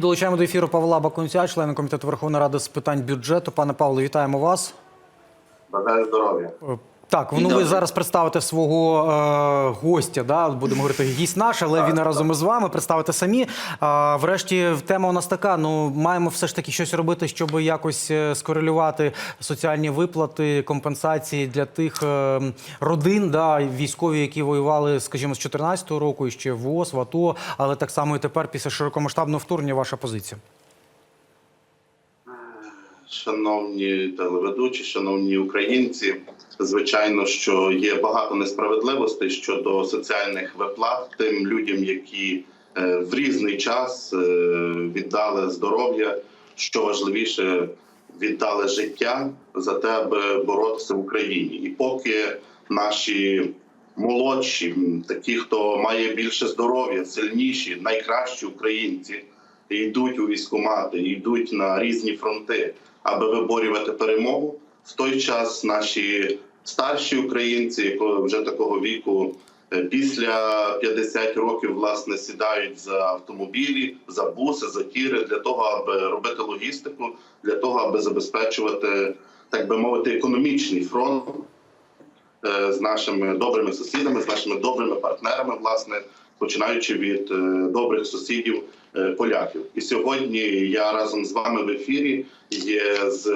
Долучаємо до ефіру Павла Бакунця, члена комітету Верховної Ради з питань бюджету. Пане Павло, вітаємо вас. Бажаю здоров'я. Так, ну ви зараз представите свого е, гостя. Да, будемо говорити, гість наш, але він разом із вами представите самі. А, врешті, тема у нас така: ну маємо все ж таки щось робити, щоб якось е, скорелювати соціальні виплати, компенсації для тих е, родин, да, військові, які воювали, скажімо, з 14 року і ще в ООС, в АТО, але так само і тепер після широкомасштабного вторгнення. Ваша позиція. Шановні телеведучі, шановні українці, звичайно, що є багато несправедливостей щодо соціальних виплат тим людям, які е, в різний час е, віддали здоров'я, що важливіше, віддали життя за те, аби боротися в Україні. І поки наші молодші, такі, хто має більше здоров'я, сильніші, найкращі українці, йдуть у військкомати, йдуть на різні фронти, аби виборювати перемогу. В той час наші старші українці, якого вже такого віку, е, після 50 років власне сідають за автомобілі, за буси, за тіри для того, аби робити логістику, для того, аби забезпечувати, так би мовити, економічний фронт е, з нашими добрими сусідами, з нашими добрими партнерами, власне, починаючи від е, добрих сусідів е, поляків. І сьогодні я разом з вами в ефірі є з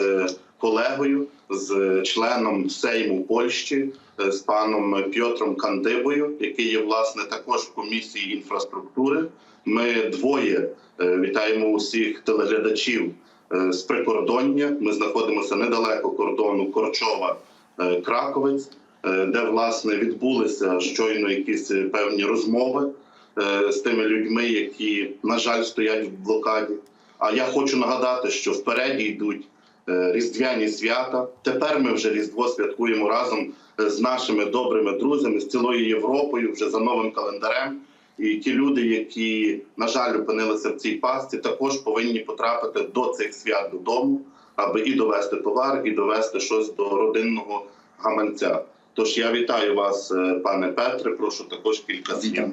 колегою, з членом Сейму Польщі, е, з паном Пьотром Кандибою, який є власне також в комісії інфраструктури. Ми двоє е, вітаємо усіх телеглядачів е, з прикордоння. Ми знаходимося недалеко кордону Корчова. е, Краковець, е, де власне відбулися щойно якісь е, певні розмови е, з тими людьми, які на жаль стоять в блокаді. А я хочу нагадати, що впереді йдуть е, різдвяні свята. Тепер ми вже різдво святкуємо разом е, з нашими добрими друзями з цілою Європою, вже за новим календарем. І ті люди, які на жаль опинилися в цій пастці, також повинні потрапити до цих свят додому, аби і довести товар, і довести щось до родинного гаманця. Тож я вітаю вас, е, пане Петре. Прошу також кілька слів. Witam.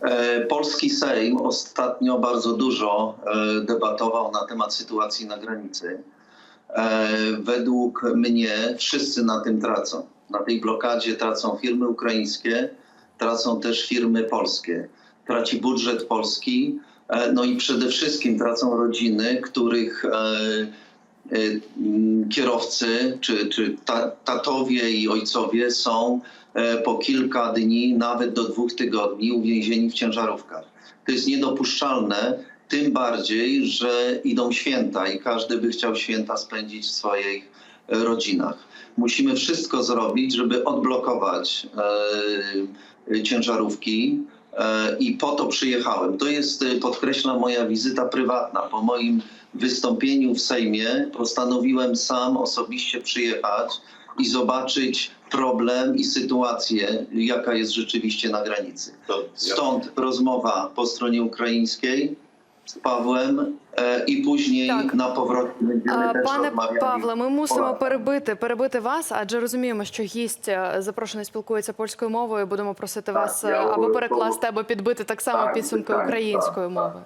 E, Polski Sejm ostatnio bardzo dużo e, debatował na temat sytuacji na granicy. E, Według mnie wszyscy na tym tracą. Na tej blokadzie tracą firmy ukraińskie, tracą też firmy polskie. Traci budżet polski, e, no i przede wszystkim tracą rodziny, których e, e, m, kierowcy czy, czy ta, tatowie i ojcowie są e, po kilka dni, nawet do dwóch tygodni uwięzieni w ciężarówkach. To jest niedopuszczalne, tym bardziej, że idą święta i każdy by chciał święta spędzić w swoich rodzinach. Musimy wszystko zrobić, żeby odblokować e, ciężarówki e, i po to przyjechałem. To jest, podkreślam, moja wizyta prywatna. Po moim wystąpieniu w Sejmie postanowiłem sam osobiście przyjechać i zobaczyć problem i sytuację, jaka jest rzeczywiście na granicy. Stąd rozmowa po stronie ukraińskiej z Pawłem e, i później Tak. na powrocie będziemy А, też Пане. Павле, ми мусимо перебити перебити вас, адже розуміємо, що гість запрошений спілкується польською мовою. Будемо просити Так, вас або перекласти, або підбити так само Так, підсумки звичайно, української так, мови.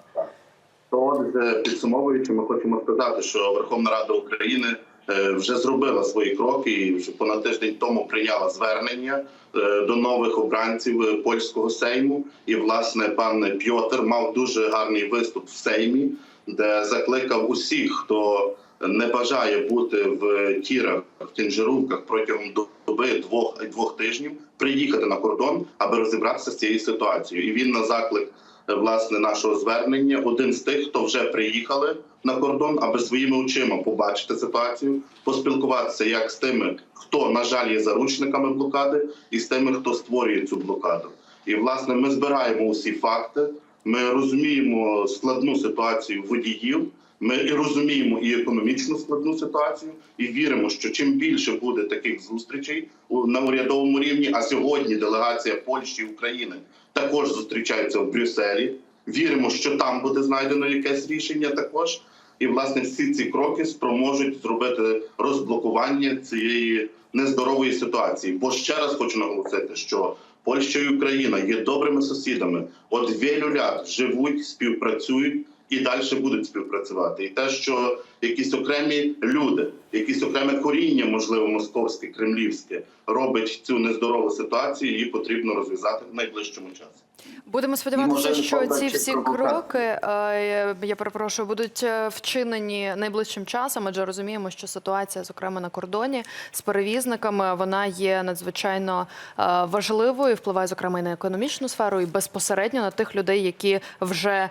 Отже, підсумовуючи, ми хочемо сказати, що Верховна Рада України е, вже зробила свої кроки і вже понад тиждень тому прийняла звернення е, до нових обранців е, польського сейму. І власне пан Пьотр мав дуже гарний виступ в сеймі, де закликав усіх, хто не бажає бути в тірах в тінжерувках протягом доби двох двох тижнів, приїхати на кордон, аби розібратися з цією ситуацією. І він на заклик власне нашого звернення один з тих, хто вже приїхали на кордон, аби своїми очима побачити ситуацію, поспілкуватися як з тими, хто на жаль є заручниками блокади, і з тими, хто створює цю блокаду. І власне ми збираємо усі факти. Ми розуміємо складну ситуацію водіїв. Ми і розуміємо і економічну складну ситуацію, і віримо, що чим більше буде таких зустрічей на урядовому рівні, а сьогодні делегація Польщі і України також зустрічається в Брюсселі. Віримо, що там буде знайдено якесь рішення також. І власне всі ці кроки спроможуть зробити розблокування цієї нездорової ситуації. Бо ще раз хочу наголосити, що Польща і Україна є добрими сусідами. От вілю живуть, співпрацюють і далі будуть співпрацювати. І те, що якісь окремі люди, якісь окреме коріння, можливо, московське, кремлівське, робить цю нездорову ситуацію, її потрібно розв'язати в найближчому часі. Будемо сподіватися, що ці всі кроки, е, я перепрошую, будуть е, вчинені найближчим часом, адже розуміємо, що ситуація, зокрема на кордоні з перевізниками, вона є надзвичайно е, важливою, впливає зокрема і на економічну сферу, і безпосередньо на тих людей, які вже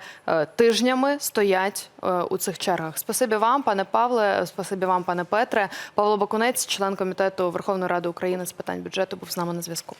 тижнями стоять у цих чергах. Спасибі вам, пане Павле, спасибі вам, пане Петре. Павло Бакунець, член комітету Верховної Ради України з питань бюджету, був з нами на зв'язку.